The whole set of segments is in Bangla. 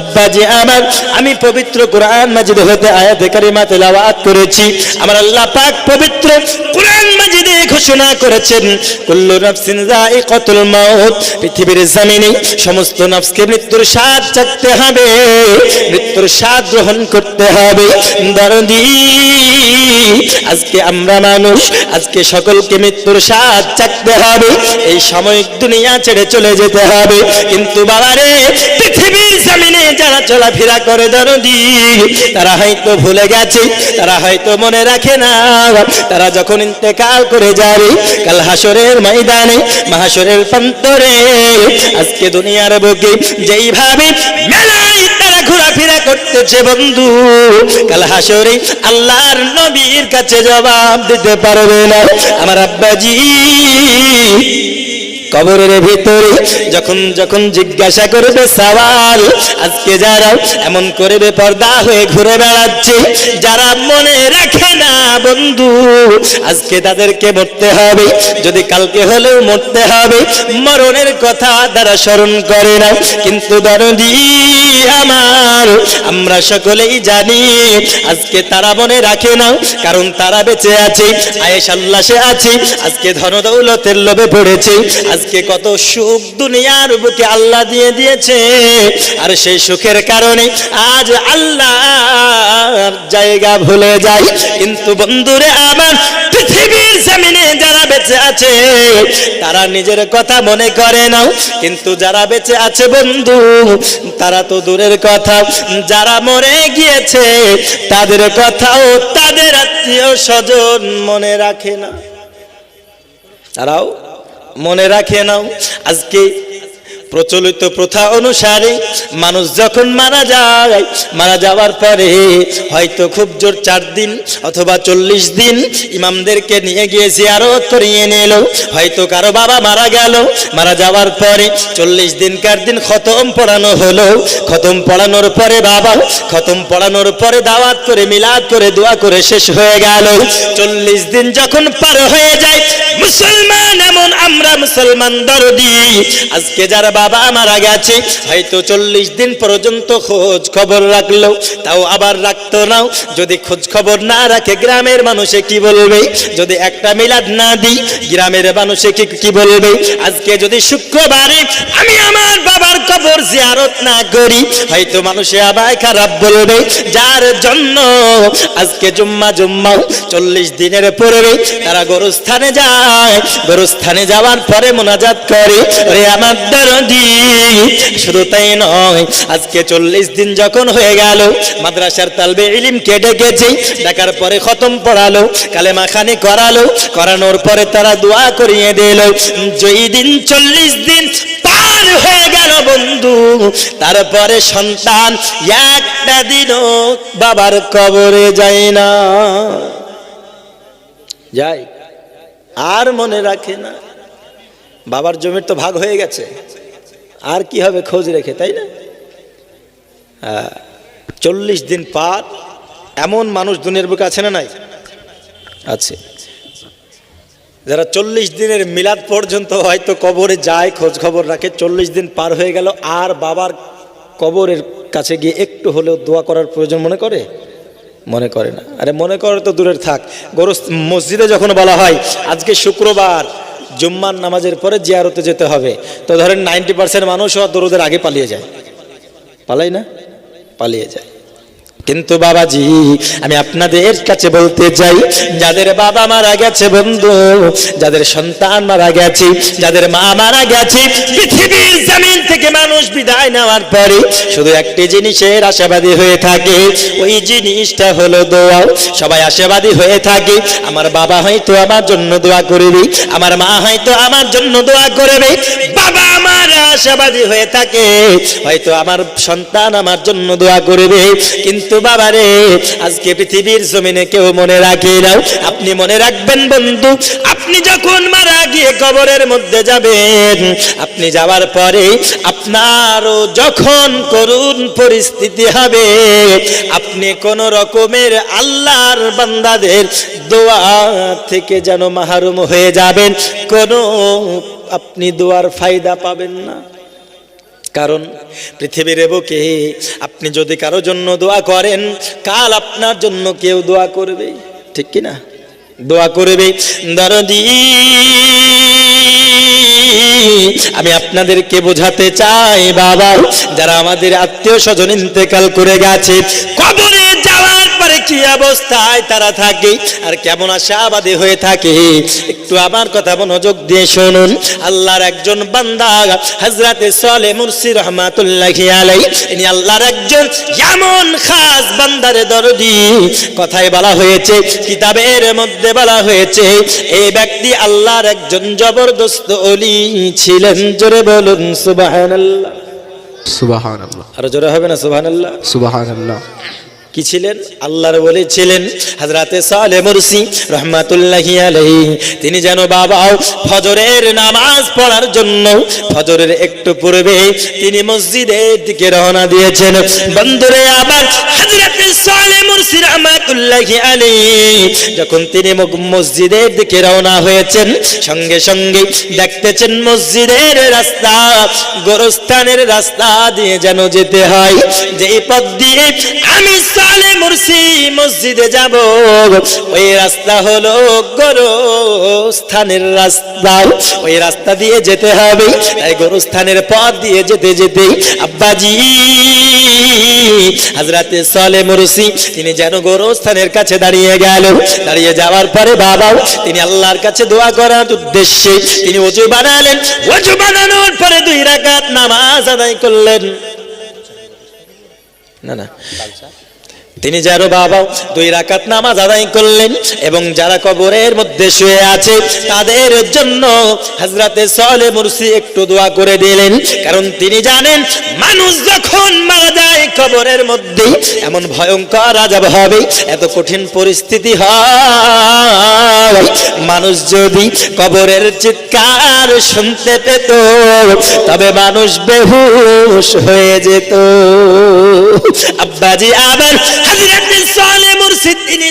আব্বাজি, আমার, আমি পবিত্র কোরআন মাজিদ হতে আয়াতে কারিমা তেলাওয়াত করেছি। আমার আল্লাহ পাক পবিত্র কোরআন মাজিদে ঘোষণা করেছেন, কুল্লু নাফসিন যায়িকাতুল মাউত, পৃথিবীর জমিনে সমস্ত নফসকে মৃত্যুর স্বাদ হবে, মৃত্যুর স্বাদ গ্রহণ করতে হবে। দরদি, আজকে আমরা মানুষ, আজকে সকলকে মৃত্যুর স্বাদ চাকতে হবে, এই সাময়িক দুনিয়া ছেড়ে চলে যেতে হবে। কিন্তু বাবারে, পৃথিবীর জমিনে যারা চলাফেরা করে দরদি, তারা হয়তো ভুলে গেছে, তারা হয়তো মনে রাখে না। তারা যখন ইন্তেকাল করে যাবে, কাল হাসরের ময়দানে মাহাসরের প্রান্তরে, আজকে দুনিয়ার বুকে যেইভাবে মেলায় তারা ঘোরাফেরা করতেছে বন্ধু, কাল হাসরে আল্লাহর নবীর কাছে জবাব দিতে পারবে না। আমার আব্বাজি কবরের ভিতরে যখন যখন জিজ্ঞাসা করবে সওয়াল, আজকে যারা এমন করবে পর্দা হয়ে ঘুরে বেড়াচ্ছে, যারা মনে রাখে না বন্ধু, আজকে তাদেরকে মরতে হবে, যদি কালকে হলেও মরতে হবে, মরণের কথা তারা স্মরণ করে না, কিন্তু দরদি আমার, আমরা সকলেই জানি, আজকে তারা মনে রাখে না, কারণ তারা বেঁচে আছে আয়েশ আল্লাসে আছে, আজকে ধন দৌলতের লোভে পড়েছে আজকে কত সুখ দুনিয়ার বুকে আল্লাহ দিয়ে দিয়েছে। আর সেই সুখের কারণে আজ আল্লাহ জায়গা ভুলে যায়। কিন্তু বন্ধুরে আমার, পৃথিবীর জমিনে যারা বেঁচে আছে, তারা নিজের কথা মনে করে না কিন্তু যারা বেঁচে আছে বন্ধু, তারা তো দূরের কথা। যারা মরে গিয়েছে, তাদের কথাও তাদের আত্মীয় স্বজন মনে রাখে না। তারাও মনে রাখে নাও। আজকে প্রচলিত প্রথা অনুসারে মানুষ যখন মারা যায়, মারা যাওয়ার পরে হয়তো খুব জোর চার দিন অথবা চল্লিশ দিন ইমামদেরকে নিয়ে গিয়ে জিয়ারত করিয়ে নিল। হয়তো কারও বাবা মারা গেল, মারা যাওয়ার পরে চল্লিশ দিনকার দিন খতম পড়ানো হলো। খতম পড়ানোর পরে বাবা, খতম পড়ানোর পরে দাওয়াত করে, মিলাদ করে, দোয়া করে শেষ হয়ে গেল। চল্লিশ দিন যখন পার হয়ে যায়, মুসলমান এমন আমরা মুসলমান দরদি। আজকে যারা বাবা মারা গেছে। হয়তো চল্লিশ দিন পর্যন্ত খোঁজ খবর রাখল, তাও আবার রাখতো নাও যদি খোঁজ খবর না রাখে, গ্রামের মানুষে কি বলবে? যদি একটা মিলাদ না দিই, গ্রামের মানুষে কি বলবে? আজকে যদি শুক্রবারে আমি আমার বাবার কবর জিয়ারত না করি, হয়তো মানুষে আবার খারাপ বলবে। যার জন্য আজকে জুম্মা জুম্মা চল্লিশ দিনের পরে তারা গরুস্থানে যায়, গরুস্থানে যাওয়ার পরে মোনাজাত করে। ওরে আমার দরদি, শুধু তাই নয়, আজকে চল্লিশ দিন যখন হয়ে গেল, মাদ্রাসার তালবে ইলিমকে ডেকেছে? ডাকার পরে খতম পড়ালো, কালেমা খানি করালো, করানোর পরে তারা দোয়া করিয়ে দিল। যেই দিন চল্লিশ দিন পার হয়ে গেল বন্ধু। তারপরে সন্তান একটা দিনও বাবার কবরে যায় না। যাই আর মনে রাখে না। বাবার জমির তো ভাগ হয়ে গেছে। আর কি হবে খোঁজ রেখে, তাই না? চল্লিশ দিন পার। এমন মানুষ দুনিয়ার বুকে আছে না নাই? আছে। যারা চল্লিশ দিনের মিলাদ পর্যন্ত হয়তো কবরে যায় খোঁজ খবর রাখে, চল্লিশ দিন পার হয়ে গেল, আর বাবার কবরের কাছে গিয়ে একটু হলেও দোয়া করার প্রয়োজন মনে করে? মনে করে না। আরে মনে করে তো দূরের থাক। গরু মসজিদে যখন বলা হয়, আজকে শুক্রবার, জুম্মার নামাজের পরে জিয়ারতে যেতে হবে, তো ধরেন নাইনটি পার্সেন্ট মানুষও দরুদের আগে পালিয়ে যায়। পালাই না? পালিয়ে যায়। কিন্তু বাবাজি, আমি আপনাদের কাছে বলতে চাই, যাদের বাবা মারা গেছে বন্ধু, যাদের সন্তান মারা গেছে, যাদের মা মারা গেছে, পৃথিবীর জমিন থেকে মানুষ বিদায় নেওয়ার পরে শুধু একটি জিনিসের আশাবাদী হয়ে থাকে, ওই জিনিসটা হলো দোয়া। সবাই আশাবাদী হয়ে থাকে, আমার বাবা হয়তো আমার জন্য দোয়া করবে, আমার মা হয়তো আমার জন্য দোয়া করবে, বাবা আমার আশাবাদী হয়ে থাকে, হয়তো আমার সন্তান আমার জন্য দোয়া করবে, কিন্তু বাবারে, আজকে পৃথিবীর জমিনে কেউ মনে রাখে না আপনি মনে রাখবেন বন্ধু, আপনি যখন মারা গিয়ে কবরের মধ্যে যাবেন, আপনি যাওয়ার পরে আপনারও যখন করুণ পরিস্থিতি হবে, আপনি কোন রকমের আল্লাহর বান্দাদের দোয়া থেকে যেন মাহরুম হয়ে যাবেন। কোনো আপনি দোয়ার ফায়দা পাবেন না। কারণ পৃথিবীর বুকে আপনি যদি কারও জন্য দোয়া করেন, কাল আপনার জন্য কেউ দোয়া করবে। ঠিক কি না? দোয়া করবে, দরদি, আমি আপনাদেরকে বোঝাতে চাই, বাবা, যারা আমাদের আত্মীয় স্বজন ইন্তেকাল করে গেছে, কবরে কি অবস্থায় তারা থাকে? আর কেমন আশাবাদী হয়ে থাকে? একটু আমার কথা মনোযোগ দিয়ে শুনুন। আল্লাহর একজন বান্দা হজরতে সলে মুর্শি রহমাতুল্লাহ আলাই ইনি আল্লাহর একজন এমন খাস বান্দারে দরদি। কথায় বলা হয়েছে কিতাবের মধ্যে বলা হয়েছে এই ব্যক্তি আল্লাহর একজন জবরদস্ত অলি ছিলেন। জোরে বলুন সুবহানাল্লাহ। সুবাহান আল্লাহ আরও জোরে হবে না সুবহানাল্লাহ? সুবাহান আল্লাহ কি ছিলেন? আল্লাহর বলে ছিলেন হাজরাতে সালে মুরসি রহমাতুল্লাহি আলাইহি। তিনি যেন বাবাও ফজরের নামাজ পড়ার জন্য ফজরের একটু পূর্বে তিনি মসজিদের দিকে রওনা দিয়েছেন। বন্ধুরে, আবার হাজরাতে সালে মুরসি রহমাতুল্লাহি আলাইহি যখন তিনি মসজিদের দিকে রওনা হয়েছেন, সঙ্গে সঙ্গে দেখতেছেন মসজিদের রাস্তা, গোরস্থানের রাস্তা দিয়ে যেন যেতে হয়। যেই পথ দিয়ে আমি সালে মুর্শি মসজিদে যাব। ওই রাস্তা হলো গোরস্থানের রাস্তা। ওই রাস্তা দিয়ে যেতে হবে। তাই গোরস্থানের পথ দিয়ে যেতে যেতে আব্বাজি, হাজরাতে সালে মুরসি, তিনি যেন গোরস্থানের কাছে দাঁড়িয়ে গেল। দাঁড়িয়ে যাওয়ার পরে বাবা, তিনি আল্লাহর কাছে দোয়া করার উদ্দেশ্যে তিনি অজু বানালেন। অজু বানানোর পরে দুই রাকাত নামাজ আদায় করলেন। না না। তিনি যারো বাবা, দুই রাকাত নামাজ আদায় করলেন এবং যারা কবরের মধ্যে শুয়ে আছে, তাদের জন্য হজরতে সলে মুরসি একটু দোয়া করে দিলেন। কারণ তিনি জানেন, মানুষ যখন মারা যায় কবরের মধ্যে এমন ভয়ঙ্কর আজাব হবে, এত কঠিন পরিস্থিতি হয়। মানুষ যদি কবরের চিৎকার শুনতে পেত, তবে মানুষ বেহুশ হয়ে যেত। আব্বাজি আবার মুর্শিদ তিনি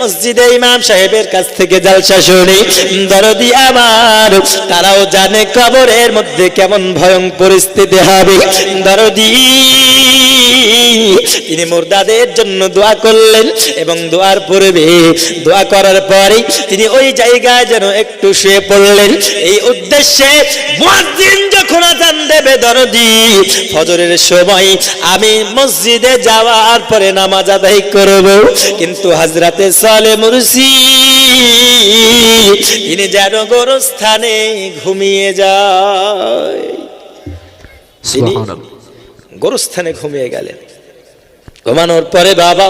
মসজিদে ইমাম সাহেবের কাছ থেকে জালসা শুনে, দরদি আমার, তারাও জানে কবরের মধ্যে কেমন ভয়ং পরিস্থিতি হবে। দরদি, তিনি মুর্দাদের জন্য দোয়া করলেন এবং দোয়ার পূর্বে দোয়া করার পরে তিনি ওই জায়গায় যেন একটু শুয়ে পড়লেন। এই উদ্দেশ্যে মুয়াজ্জিন যখন আজান দেবে দরদি ফজরের সময় আমি মসজিদে যাওয়ার পরে নামাজ আদায় করব। কিন্তু হাজরাতে সালে মুরসি তিনি যেন গোরস্থানে ঘুমিয়ে যায়। তিনি গোরস্থানে ঘুমিয়ে গেলেন। ঘুমানোর পরে বাবা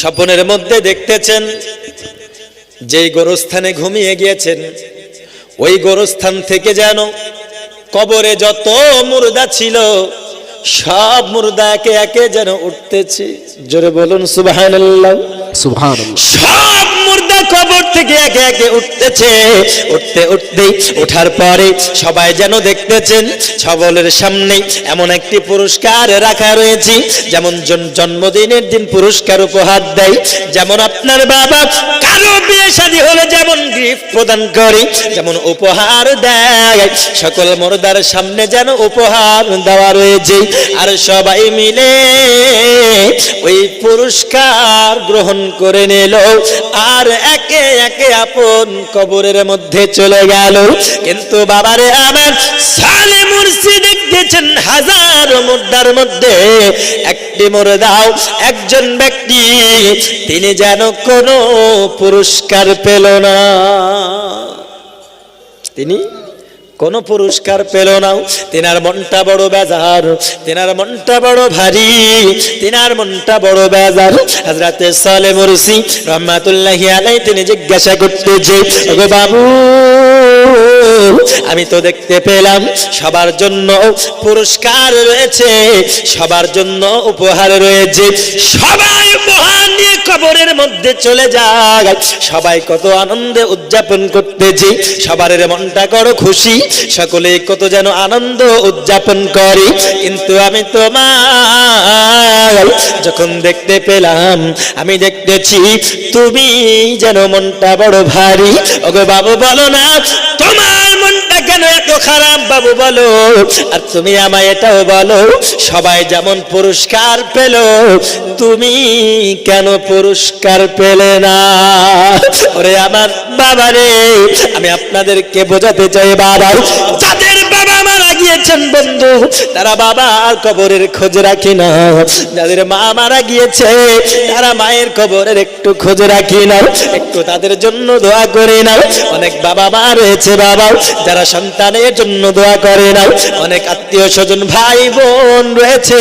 স্বপ্নের মধ্যে দেখতেছেন যেই গোরস্থানে ঘুমিয়ে গিয়েছেন, ওই গোরস্থান থেকে যেন কবরে যত মুর্দা ছিল, সব মুর্দা একে একে যেন উঠতেছে। জোরে বলুন আল্লাহ সব মুর্দা কবর থেকে একে একে উঠতেছে। উঠতে উঠতে ওঠার পরে সবাই যেন দেখতেছেন সবলের সামনে এমন একটি পুরস্কার রাখা রয়েছে, যেমন জন্মদিনের দিন পুরস্কার উপহার দেয়, যেমন আপনার বাবা কারও বিয়ে শাদী হলে যেমন গিফট প্রদান করে, যেমন উপহার দেয়। সকল মর্দার সামনে যেন উপহার দেওয়া রয়েছে, আর সবাই মিলে ওই পুরস্কার গ্রহণ করে নিল। আর একে একে আপন কবরের মধ্যে চলে গেল। কিন্তু বাবারে আমার সালে মুর্শি দেখতেছেন হাজার মুদ্রার মধ্যে একটি মুর্দাও, একজন ব্যক্তি, তিনি যেন কোনো পুরস্কার পেল না। তিনি কোন পুরস্কার পেল না। তেনার মনটা বড় বেজার, তেনার মনটা বড় ভারী, তেনার মনটা বড় বেজার। হাজরাতে সালে মুরসি রহমাতুল্লাহি আলাই তিনি জিজ্ঞাসা করতেছে ওগো বাবু আমি তো দেখতে পেলাম, সবার জন্য পুরস্কার রয়েছে, সবার জন্য উপহার রয়েছে। সবাই উপহার নিয়ে কবরের মধ্যে চলে যায় সবাই কত আনন্দে উদযাপন করতেছি সবার মনটা করো খুশি, সকলে কত যেন আনন্দ উদযাপন করে। কিন্তু আমি তোমার যখন দেখতে পেলাম, আমি দেখতেছি তুমি যেন মনটা বড় ভারী। ওগো বাবু বলো না, তোমার এত খারাপ? বাবু বলো, আর তুমি আমায় এটাও বলো, সবাই যেমন পুরস্কার পেল, তুমি কেন পুরস্কার পেলে না? ওরে আমার বাবা রে আমি আপনাদেরকে বোঝাতে চাই, বাবা। গিয়েছেন বন্ধু, তারা বাবা আর কবরের খোঁজ রাখি না। যাদের মা মারা গিয়েছে, তারা মায়ের কবরের একটু খোঁজ রাখি না। একটু তাদের জন্য দোয়া করে না অনেক বাবা মা রয়েছে বাবা যারা সন্তানের জন্য দোয়া করে না অনেক আত্মীয় স্বজন ভাই বোন রয়েছে,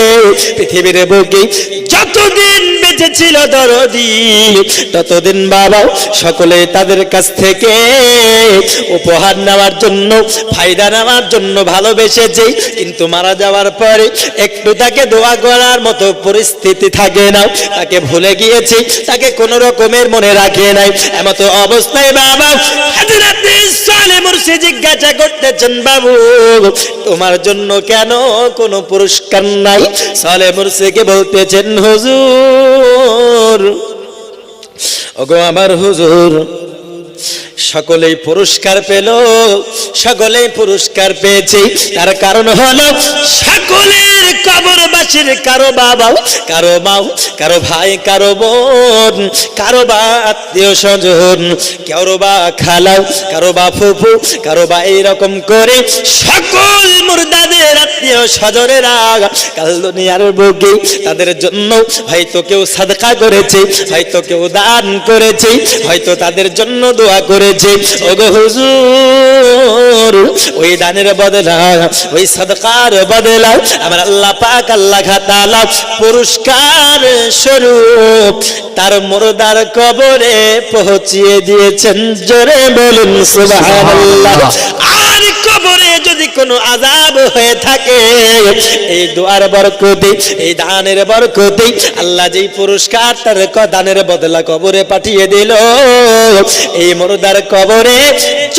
পৃথিবীর বুকে যতদিন বেঁচে ছিল দরদি, ততদিন বাবা সকলে তাদের কাছ থেকে উপহার নেওয়ার জন্য, ফায়দা নেওয়ার জন্য ভালোবেসেছে। কিন্তু মারা যাওয়ার পরে একটু তাকে দোয়া করার মতো পরিস্থিতি থাকে না। তাকে ভুলে গিয়েছি, তাকে কোন রকমের মনে রাখে নাই। এমতো অবস্থায় বাবা জিজ্ঞাসা করতেছেন, বাবু, তোমার জন্য কেন কোনো পুরস্কার নাই? সালে মুর্শিকে বলতেছেন, হুজুর, ওগো আমার হুজুর, সকলেই পুরস্কার পেল, সকলেই পুরস্কার পেয়েছে। তার কারণ হলো সকলের কবরবাসীর কারও বাবা কারও মাও, কারও ভাই, কারও বোন, কারও বা আত্মীয় স্বজন, কারও বা খালাও, কারও বা ফুফু, কারও বা এইরকম করে সকল আত্মীয় স্বজনেরা কাল দুনিয়ার বুকে তাদের জন্য হয়তো কেউ সাদকা করেছে, হয়তো কেউ দান করেছে, হয়তো তাদের জন্য দোয়া করেছে। ওগো হুজুর, ওই দানের বদলা, ওই সদকার বদলা আমার আল্লাহ পাক, আল্লাহ তাআলা পুরস্কার স্বরূপ তার মুর্দার কবরে পৌঁছিয়ে দিয়েছেন। জোরে বলুন, সুবহানাল্লাহ। কবরে যদি কোনো আজাব হয়ে থাকে এই দোয়ার বরকতে এই দানের বরকতে আল্লাহ যেই পুরস্কার তার দানের বদলা কবরে পাঠিয়ে দিল। এই মুর্দার কবরে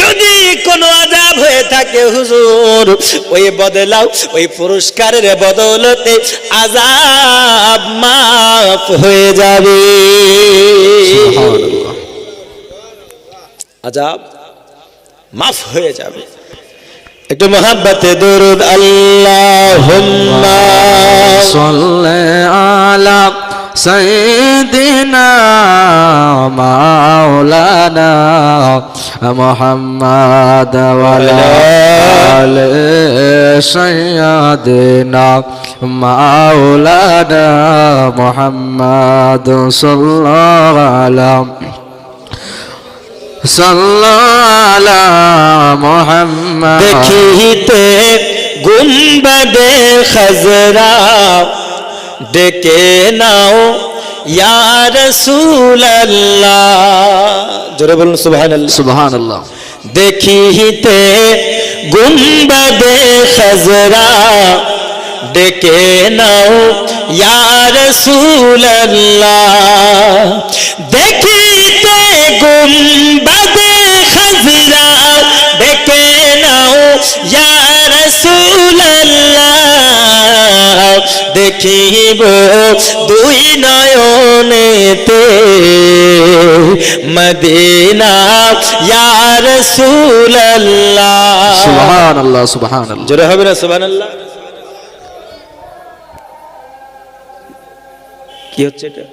যদি কোনো আজাব হয়ে থাকে হুজুর ওই বদলাও ওই পুরস্কারের বদলতে আজাব মাফ হয়ে যাবে। আজাব মাফ হয়ে যাবে। একটু মহাব্বাতে দরুদ আল্লাহুম্মা সাল্লি আলা সাইয়্যিদিনা মাওলানা মুহাম্মাদ ওয়ালা আলি সাইয়্যিদিনা মাওলানা মুহাম্মাদ সাল্লাল্লাহু আলাইহি মোহাম্মদ দেখিতে গুম্বদে খজরা ডেকে নাও ইয়ার জোরে বলুন সুবহান সুবহান আল্লাহ দেখিতে গুম্বদে খজরা ডেকে নাও ইয়ার সুল্লাহ দেখি গুম্বাদে খাজরা ডেকে নাও ইয়া দেখিব দুই নয়নেতে মদিনা ইয়া রাসূলুল্লাহ। সুবহানাল্লাহ সুবহানাল্লাহ। জোরে হবে না সুবহানাল্লাহ? কি হচ্ছে এটা?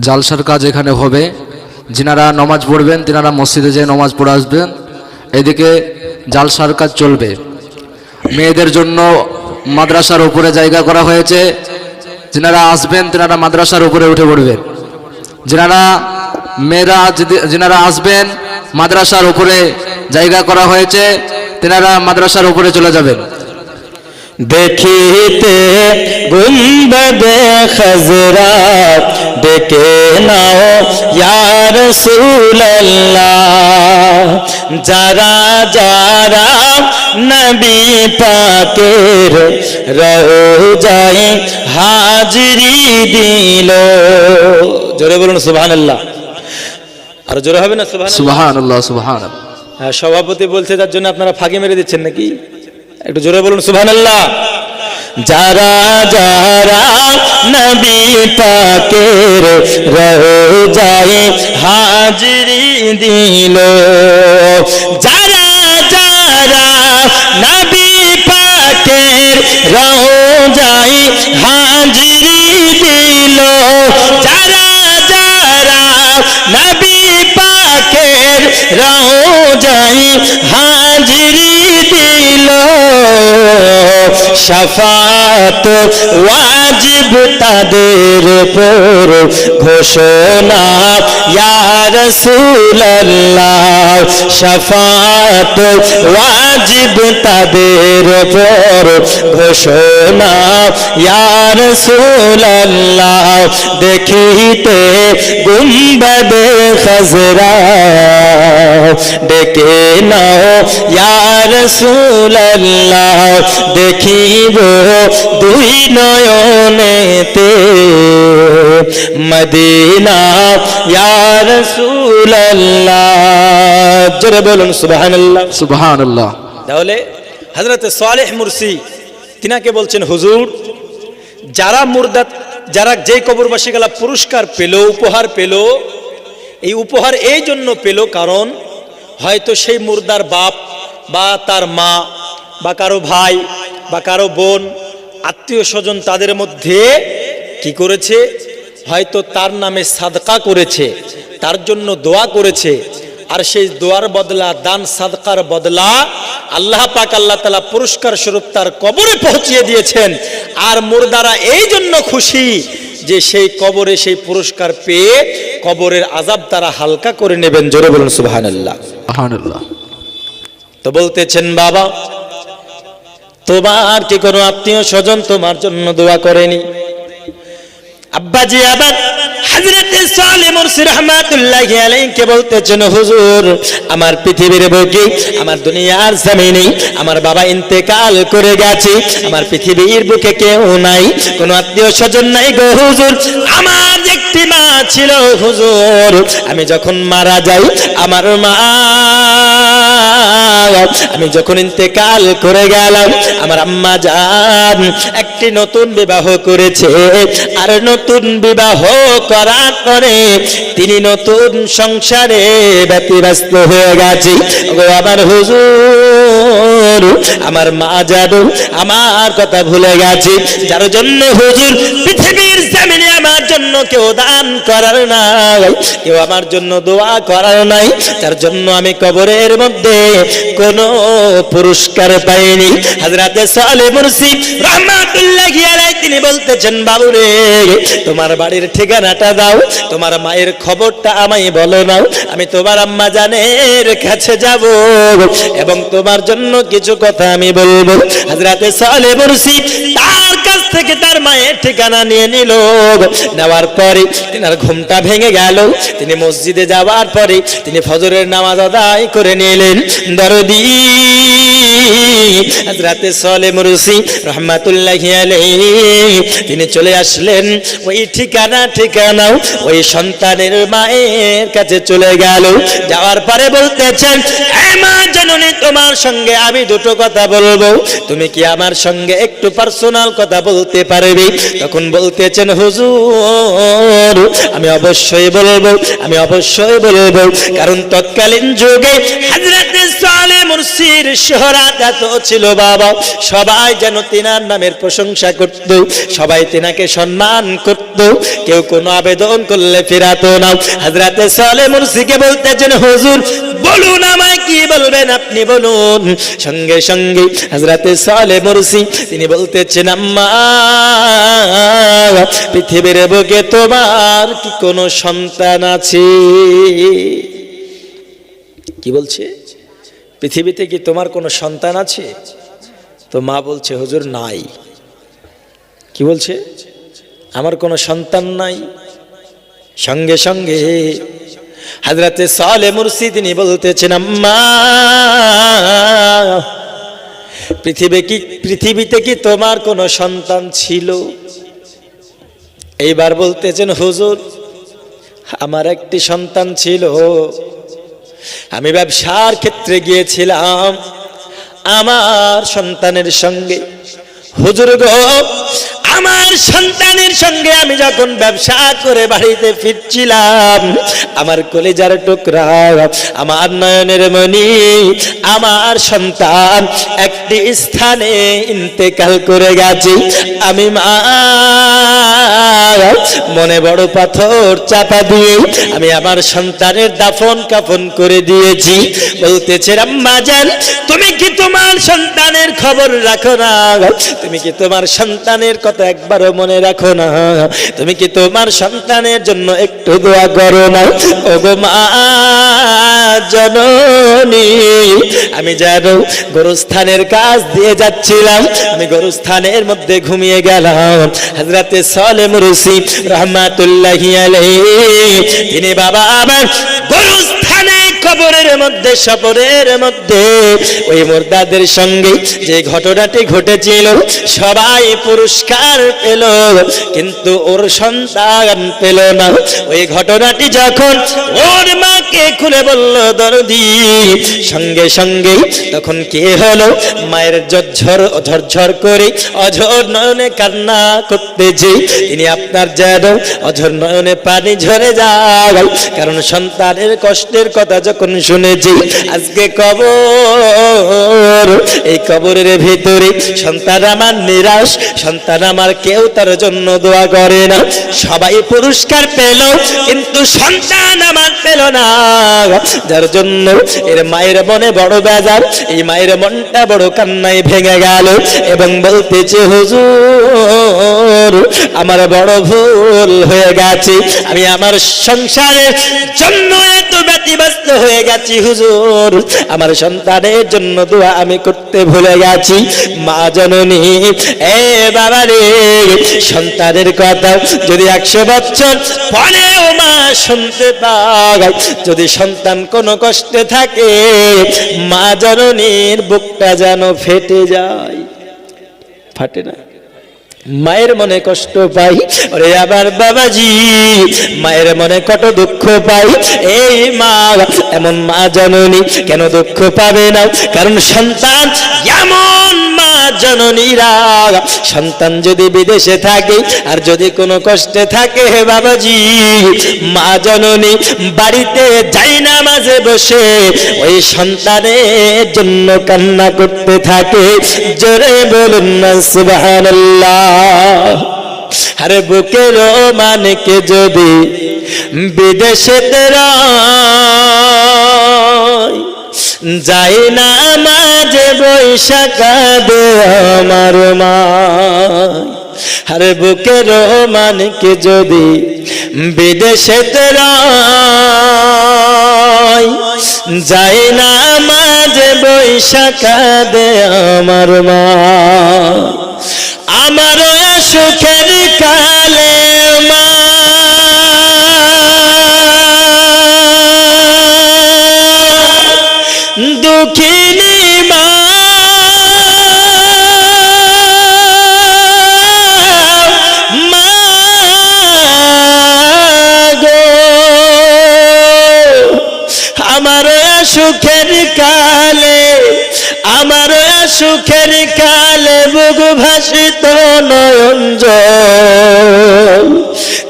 জালসার কাজ এখানে হবে। যিনারা নমাজ পড়বেন, তিনারা মসজিদে যেয়ে নমাজ পড়ে আসবেন। এদিকে জালসার কাজ চলবে। মেয়েদের জন্য মাদ্রাসার উপরে জায়গা করা হয়েছে। যিনারা আসবেন, তিনারা মাদ্রাসার উপরে উঠে পড়বেন। যিনারা, মেয়েরা যিনারা আসবেন, মাদ্রাসার উপরে জায়গা করা হয়েছে, তিনারা মাদ্রাসার উপরে চলে যাবেন। দেখিতে গুম্বদে খজরা ডেকে নাও ইয়ার সুল্লাহ যারা যারা নবী পাকের রোজায় হাজরি দিল। জোরে বলুন সুবহানাল্লাহ। আর জোরে হবে না সুবহান সুবাহান আল্লাহ সুবাহান হ্যাঁ সভাপতি বলছে তার জন্য আপনারা ফাঁকি মেরে দিচ্ছেন নাকি? একটু জোরে বলুন সুবহানাল্লাহ। যারা যারা নবী পাকের রয়ে রোজায় হাজরি দিল, যারা যারা নবী পাকের রোজায় হাজরি দিল, যারা যারা নবী পাকের রোজাই হাজরি শফাত ওয়াজিব তাদের পর ঘোষণা। ইয়া রাসূলুল্লাহ শফাত ওয়াজিব তাদের পর ঘোষণা। ইয়া রাসূলুল্লাহ, দেখিতে গুম্বদে খজরা, ডেকে নাও। ইয়া রাসূলুল্লাহ দেখিব দুই নয়নেতে মদিনা ইয়া রাসূলুল্লাহ। জোরে বলুন সুবহানাল্লাহ। সুবাহান আল্লাহ তাহলে হজরত সালেহ মুরসি তিনাকে বলছেন হুজুর যারা মুর্দা যারা যে কবরবাসী গেলা পুরস্কার পেল উপহার পেল এই উপহার এই জন্য পেল কারণ হয়তো সেই মুর্দার বাপ বা তার মা বা কারও ভাই বা কারও বোন আত্মীয় স্বজন তাদের মধ্যে কি করেছে? হয়তো তার নামে সাদকা করেছে তার জন্য দোয়া করেছে। আর সেই দোয়ার বদলা দান সাদকার বদলা আল্লাহ পাক আল্লাহ তালা পুরস্কার স্বরূপ তার কবরে পৌঁছিয়ে দিয়েছেন। আর মুর্দারা এই জন্য খুশি যে সেই কবরে সেই পুরস্কার পেয়ে কবরের আজাব তারা হালকা করে নেবেন। জোরে বলুন আল্লাহ তো বলতেছেন বাবা তোমার কি কোনো আত্মীয় স্বজন তোমার জন্য দোয়া করেনি? আব্বাজি আবার হুজুর, আমার পৃথিবীর বুকে, আমার দুনিয়ার আমার বাবা ইন্তেকাল করে গেছে, আমার পৃথিবীর বুকে কেউ নাই, কোনো আত্মীয় স্বজন নাই গো, হুজুর, আমার একটি মা ছিল, হুজুর। আমি যখন মারা যাই, আমার মা, আমি যখন ইন্তেকাল করে গেলাম, আমার আম্মা জান একটি নতুন বিবাহ করেছে। আর নতুন বিবাহ করার পরে তিনি নতুন সংসারে ব্যতিব্যস্ত হয়ে গেছে। আমার হুজুর, আমার মা জাদু, আমার কথা ভুলে গেছে। যার জন্য হুজুর পৃথিবীর জামিনে জন্য কেউ দান করার নাই, কেউ আমার জন্য দোয়া করার নাই, তার জন্য আমি কবরের মধ্যে কোনো পুরস্কার পাইনি। হাজরাতে সালে মুর্শি রহমাতুল্লাহ তিনি বলতেছেন বাবুরে তোমার বাড়ির ঠিকানাটা দাও, তোমার মায়ের খবরটা আমায় বলো নাও, আমি তোমার আম্মা জানের কাছে যাব এবং তোমার জন্য কিছু কথা আমি বলব। হাজরাতে সালে কাছ থেকে তার মায়ের ঠিকানা নিয়ে নিল নেওয়ার পরে তিনার ঘুমটা ভেঙে গেল। তিনি মসজিদে যাওয়ার পরে তিনি ফজরের নামাজ আদায় করে নিলেন। দরদি রাতে সলে মুরসি রহমাতুল্লাহ তিনি চলে আসলেন। ওই ঠিকানা, ঠিকানাও ওই সন্তানের মায়ের কাছে চলে গেল। যাওয়ার পরে বলতেছেন, "এ মা জননী, তোমার সঙ্গে আমি দুটো কথা বলব। তুমি কি আমার সঙ্গে একটু পার্সোনাল কথা বল বলতে পারবে? তখন বলতেছেন, হুজুর, আমি অবশ্যই বলব, আমি অবশ্যই বলব। কারণ তৎকালীন যুগে ছিল বাবা। সবাই যেন তিনার নামের প্রশংসা করত, সবাই তিনাকে সম্মান করত। কেউ কোনো আবেদন করলে ফেরাতো না হাজরাতে সালে মুর্শিকে বলতেছেন, হুজুর, বলুন আমায় কি বলবেন আপনি বলুন। সঙ্গে সঙ্গে হাজরাতে সালে মুর্শি, তিনি বলতেছেন, আম্মা পৃথিবীর বুকে তোমার কি কোনো সন্তান আছে? কি বলছে? পৃথিবীতে কি তোমার কোনো সন্তান আছে? তো মা বলছে, হুজুর, নাই। কি বলছে? আমার কোনো সন্তান নাই। সঙ্গে সঙ্গে হাজরাতে সালে মুর্শি তিনি বলতেছেন, আম্মা পৃথিবী কি পৃথিবীতে কি তোমার কোনো সন্তান ছিল? এইবার বলতেছেন, হুজুর, আমার একটি সন্তান ছিল। আমি ব্যবসার ক্ষেত্রে গিয়েছিলাম। আমার সন্তানের সঙ্গে, হুজুর গো আমার সন্তানের সঙ্গে আমি যখন ব্যবসা করে বাড়িতে ফিরছিলাম, আমার কলেজার টুকরা, আমার নয়নের মণি, আমার সন্তান একটি স্থানে ইন্তেকাল করে গেছে। আমি মা, মনে বড় পাথর চাপা দিয়ে আমি আমার সন্তানের দাফন কাফন করে দিয়েছি। বলতেছে, রাম্মা জান, তুমি কি তোমার সন্তানের খবর রাখো না? তুমি কি তোমার সন্তানের কথা একবারও মনে রাখো না, তুমি কি তোমার সন্তানের জন্য একটু দোয়া করো না? ওগো মা জননী, আমি যেন গরুস্থানের কাজ দিয়ে যাচ্ছিলাম, আমি গরুস্থানের মধ্যে ঘুমিয়ে গেলাম। হাজরাতে সলে মুরসি রহমাতুল্লাহি তিনি বাবা আমার গরুস্থানে কবরের মধ্যে সপরের মধ্যে। ওই মুর্দাদের সঙ্গে যে ঘটনাটি ঘটেছিল, সবাই পুরস্কার পেল, কিন্তু ওর সন্তান পেল না। ওই ঘটনাটি যখন ওর মাকে খুলে বলল, দরদি সঙ্গে সঙ্গে তখন কে হলো? মায়ের ঝরঝর ঝরঝর করে অঝর নয়নে কান্না করতে যে, তিনি আপনার যেন অঝর নয়নে পানি ঝরে যায়। কারণ সন্তানের কষ্টের কথা যখন শুনেছি, আজকে কবর, এই কবরের ভিতরে সন্তান আমার নিরাশ, সন্তান আমার কেউ তার জন্য দোয়া করে না। সবাই পুরস্কার পেল, কিন্তু সন্তান আমার পেল না। যার জন্য এর মায়ের মনে বড় বেজার, এই মায়ের মনটা বড় কান্নায় ভেঙে গেল এবং বলতেছে, হুজুর, আমার বড় ভুল হয়ে গেছে। আমি আমার সংসারের জন্য এত ব্যতিব্যস্ত হয়ে গেছি, হুজুর। আমার সন্তানের জন্য দোয়া আমি করতে ভুলে গেছি। মা জননী, এ বাবা রে, সন্তানের কথা যদি একশো বছর পরেও মা শুনতে পায়, যদি সন্তান কোনো কষ্টে থাকে, মা জননীর বুকটা যেন ফেটে যায়। ফাটে না? মায়ের মনে কষ্ট পাই। ওরে আবার বাবাজি, মায়ের মনে কত দুঃখ পাই। এই মা, এমন মা জননী কেন দুঃখ পাবে না? কারণ সন্তান এমন জননীরা সন্তান যদি বিদেশে থাকে, আর যদি কোনো কষ্টে থাকে, হে বাবাজি, মা জননী, বাড়িতে যাই না মাঝে বসে, ওই সন্তানের জন্য কান্না করতে থাকে। জোরে বলুন না, সুবহানাল্লাহ। আরে বুকের মানকে যদি বিদেশে যাই না মাঝে বৈশাখাবে আমার মা আরে বুকের মানকে যদি বিদেশে যাই না মাঝে বৈশাখাবে আমার মা আমার সুখের সুখের কালে বুক ভাসিত নয় জল।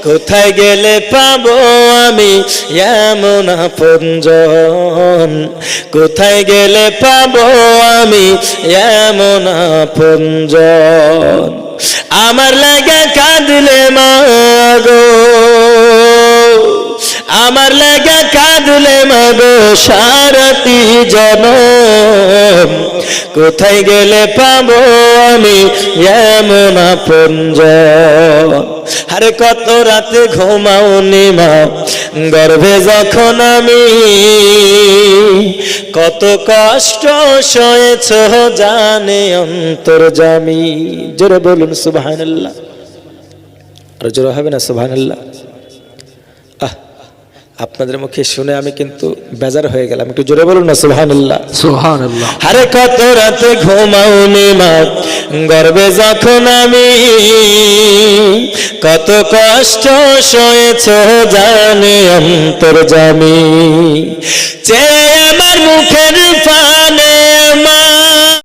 কোথায় গেলে পাবো আমি এমন আপনজন? কোথায় গেলে পাবো আমি এমন আপনজন? আমার লাগে কাঁদলে মাগো। আমার লাগা মাগো সারাটি জনম কোথায় গেলে পাবো আমি এমন আপনজন? আরে কত রাতে ঘুমাওনি মা, গর্ভে যখন আমি। কত কষ্ট সয়েছ জানে অন্তর জামি। জোরে বলুন সুবহানাল্লাহ। আর জোরে হবে না আহ আপনাদের মুখে শুনে আমি কিন্তু বেজার হয়ে গেলাম। একটু জোরে বলুন না সুবহানাল্লাহ। সুহান আল্লাহ আরে কত রাতে ঘুমাওনি মা গর্বে যখন আমি কত কষ্ট সয়েছ জানে অন্তর জামি। চে আমার মুখের পানে মা